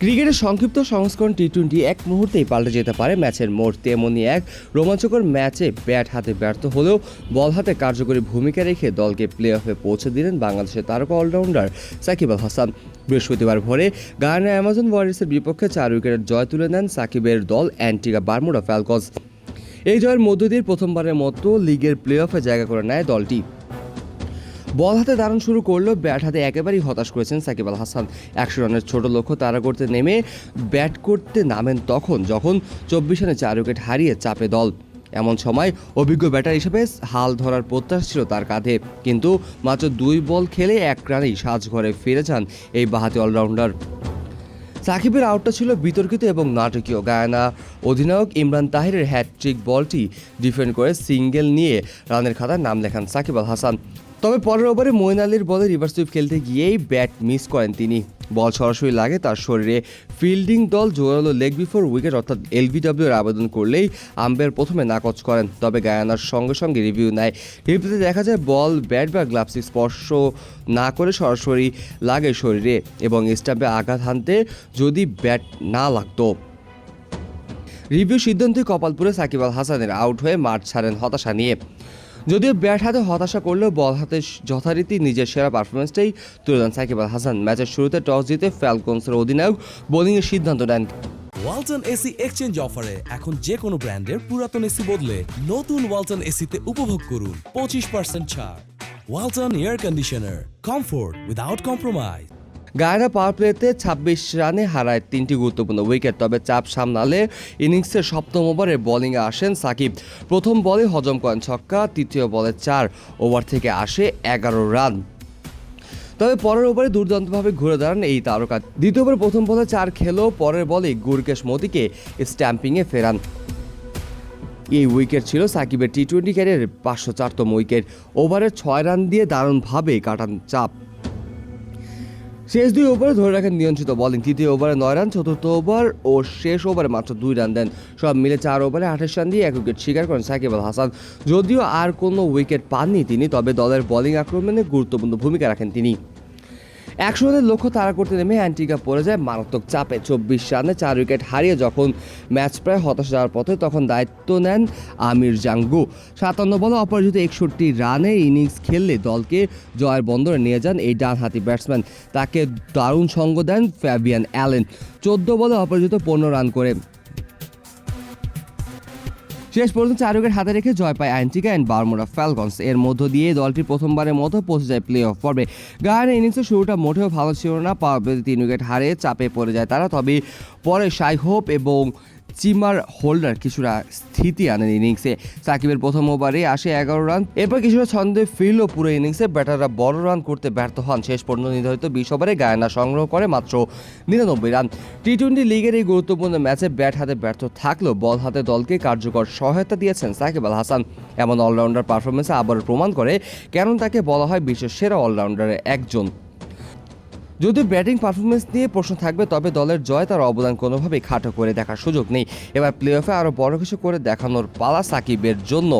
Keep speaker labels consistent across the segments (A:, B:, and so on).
A: ক্রিকেটের সংক্ষিপ্ত সংস্করণ টি টোয়েন্টি এক মুহূর্তেই পাল্টে যেতে পারে ম্যাচের মোড়। তেমনই এক রোমাঞ্চকর ম্যাচে ব্যাট হাতে ব্যর্থ হলেও বল হাতে কার্যকরী ভূমিকা রেখে দলকে প্লে অফে পৌঁছে দিলেন বাংলাদেশের তারকা অলরাউন্ডার সাকিব আল হাসান। বৃহস্পতিবার ভোরে গায়ানা অ্যামাজন ওয়ারিয়ার্সের বিপক্ষে চার উইকেটের জয় তুলে নেন সাকিবের দল অ্যান্টিগা বারমুডা ফ্যালকস এই জয়ের মধ্য দিয়ে প্রথমবারের মতো লিগের প্লে অফে জায়গা করে নেয় দলটি। বল হাতে দারুণ শুরু করলেও ব্যাট হাতে একেবারেই হতাশ করেছেন সাকিব আল হাসান। একশো রানের ছোট লক্ষ্য তারা করতে নেমে ব্যাট করতে নামেন তখন, যখন চব্বিশ রানে চার উইকেট হারিয়ে চাপে দল। এমন সময় অভিজ্ঞ ব্যাটার হিসেবে হাল ধরার প্রত্যাশা ছিল তার কাঁধে। কিন্তু মাত্র দুই বল খেলে এক রানেই সাজঘরে ফিরে যান এই বাহাতি অলরাউন্ডার। সাকিবের আউটটা ছিল বিতর্কিত এবং নাটকীয়। গায়ানা অধিনায়ক ইমরান তাহিরের হ্যাটট্রিক বলটি ডিফেন্ড করে সিঙ্গেল নিয়ে রানের খাতায় নাম লেখান সাকিব আল হাসান। তবে পরের ওভারে মইন আলীর বলে রিভার্স সুইপ খেলতে গিয়েই ব্যাট মিস করেন তিনি। বল সরাসরি লাগে, তার শরীরে ফিল্ডিং দল জোরালো লেগ বিফোর উইকেট, অর্থাৎ এলবিডব্লিউর আবেদন করলেই আম্পায়ার প্রথমে নাকচ করেন। তবে গায়ানার সঙ্গে সঙ্গে রিভিউ নেয়। রিভিউতে দেখা যায়, বল, ব্যাট বা গ্লাভসে স্পর্শ না করে সরাসরি লাগে শরীরে এবং স্টাম্পে আঘাত হানতে যদি ব্যাট না লাগতো। রিভিউ সিদ্ধান্তে কপালপুরে সাকিব আল হাসানের আউট হয়ে মাঠ ছাড়েন হতাশা নিয়ে। যদিও ব্যাট হাতে হতাশা করলেও বল হাতে যথারীতি নিজের সেরা পারফরমেন্সটাই তুলে দেন সাকিব আল হাসান। ম্যাচের শুরুতে টস জিতে ফ্যালকনসের অধিনায়ক বোলিংয়ের সিদ্ধান্ত নেন।
B: ওয়ালটন এসি এক্সচেঞ্জ অফারে এখন যে কোনো ব্র্যান্ডের পুরাতন এসি বদলে নতুন ওয়ালটন এসিতে উপভোগ করুন। পঁচিশ পার্সেন্ট ছাড়। Walton air conditioner, comfort without compromise.
A: Guyana power প্লেতে ছাব্বিশ রানে হারায় তিনটি গুরুত্বপূর্ণ উইকেট তবে চাপ সামলালে ইনিংসের সপ্তম ওভারে বোলিংয়ে আসেন সাকিব। প্রথম বলে হজম করেন ছক্কা, তৃতীয় বলে চার ওভার থেকে আসে এগারো রান। তবে পরের ওভারে দুর্দান্তভাবে ঘুরে দাঁড়ান এই তারকা। দ্বিতীয় ওভারে প্রথম বলে চার খেলেও পরের বলে গুরকেশ মোদিকে স্ট্যাম্পিংয়ে ফেরান। এই উইকেট ছিল সাকিবের টি টোয়েন্টি ক্যারিয়ারের পাঁচশো চারতম উইকেট ওভারে ছয় রান দিয়ে দারুণভাবে কাটান চাপ। শেষ দুই ওভারে ধরে রাখেন নিয়ন্ত্রিত বলিং তৃতীয় ওভারে নয় রান, চতুর্থ ওভার ও শেষ ওভারে মাত্র দুই রান দেন। সব মিলে চার ওভারে আঠাশ রান দিয়ে এক উইকেট শিকার করেন সাকিব আল হাসান। যদিও আর কোনো উইকেট পাননি তিনি, তবে দলের বোলিং আক্রমণে গুরুত্বপূর্ণ ভূমিকা রাখেন তিনি। একশো রানের লক্ষ্য তাড়া করতে নেমে অ্যান্টিগা পড়ে যায় মারাত্মক চাপে। চব্বিশ রানে চার উইকেট হারিয়ে যখন ম্যাচ প্রায় হতাশ যাওয়ার পথে তখন দায়িত্ব নেন আমির জাঙ্গু। সাতান্ন বলে অপরাজিত একষট্টি রানে ইনিংস খেললে দলকে জয়ের বন্দরে নিয়ে যান এই ডানহাতি ব্যাটসম্যান। তাকে দারুণ সঙ্গ দেন ফ্যাবিয়ান অ্যালেন। চোদ্দ বলে অপরাজিত পনেরো রান করে শেষ পর্যন্ত চার উইকেট হাতে রেখে জয় পায় অ্যান্টিকা অ্যান্ড বারমোরা ফ্যালকনস। এর মধ্য দিয়ে দলটি প্রথমবারের মতো পৌঁছে যায় প্লে অফ পর্বে। গায়ানের ইনিংসের শুরুটা মোটেও ভালো ছিল না তিন উইকেট হারে চাপে পড়ে যায় তারা। তবে পরে সাই হোপ এবং চিমার হোল্ডার কিছুটা স্থিতি আনেন ইনিংসে। সাকিবের প্রথম ওভারে আসে এগারো রান, এরপর কিছুটা ছন্দে ফিরল পুরো ইনিংসে। ব্যাটাররা বড় রান করতে ব্যর্থ হন। শেষ পর্যন্ত নির্ধারিত বিশ ওভারে গায়না সংগ্রহ করে মাত্র নিরানব্বই রান। টি টোয়েন্টি লিগের এই গুরুত্বপূর্ণ ম্যাচে ব্যাট হাতে ব্যর্থ থাকলেও বল হাতে দলকে কার্যকর সহায়তা দিয়েছেন সাকিব আল হাসান। এমন অলরাউন্ডার পারফরমেন্সে আবার প্রমাণ করে কেন তাকে বলা হয় বিশ্বের সেরা অলরাউন্ডারের একজন যদি ব্যাটিং পারফরমেন্স নিয়ে প্রশ্ন থাকবে, তবে দলের জয় তার অবদান কোনোভাবেই খাটো করে দেখার সুযোগ নেই। এবার প্লে অফে আরও বড় কিছু করে দেখানোর পালা সাকিবের জন্য।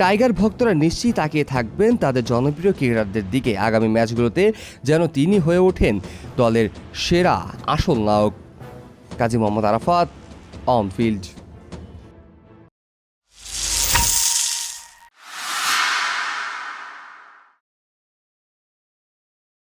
A: টাইগার ভক্তরা নিশ্চয়ই তাকিয়ে থাকবেন তাদের জনপ্রিয় ক্রিকেটারদের দিকে। আগামী ম্যাচগুলোতে যেন তিনি হয়ে ওঠেন দলের সেরা আসল নায়ক কাজী মোহাম্মদ আরাফাত অন ফিল্ড।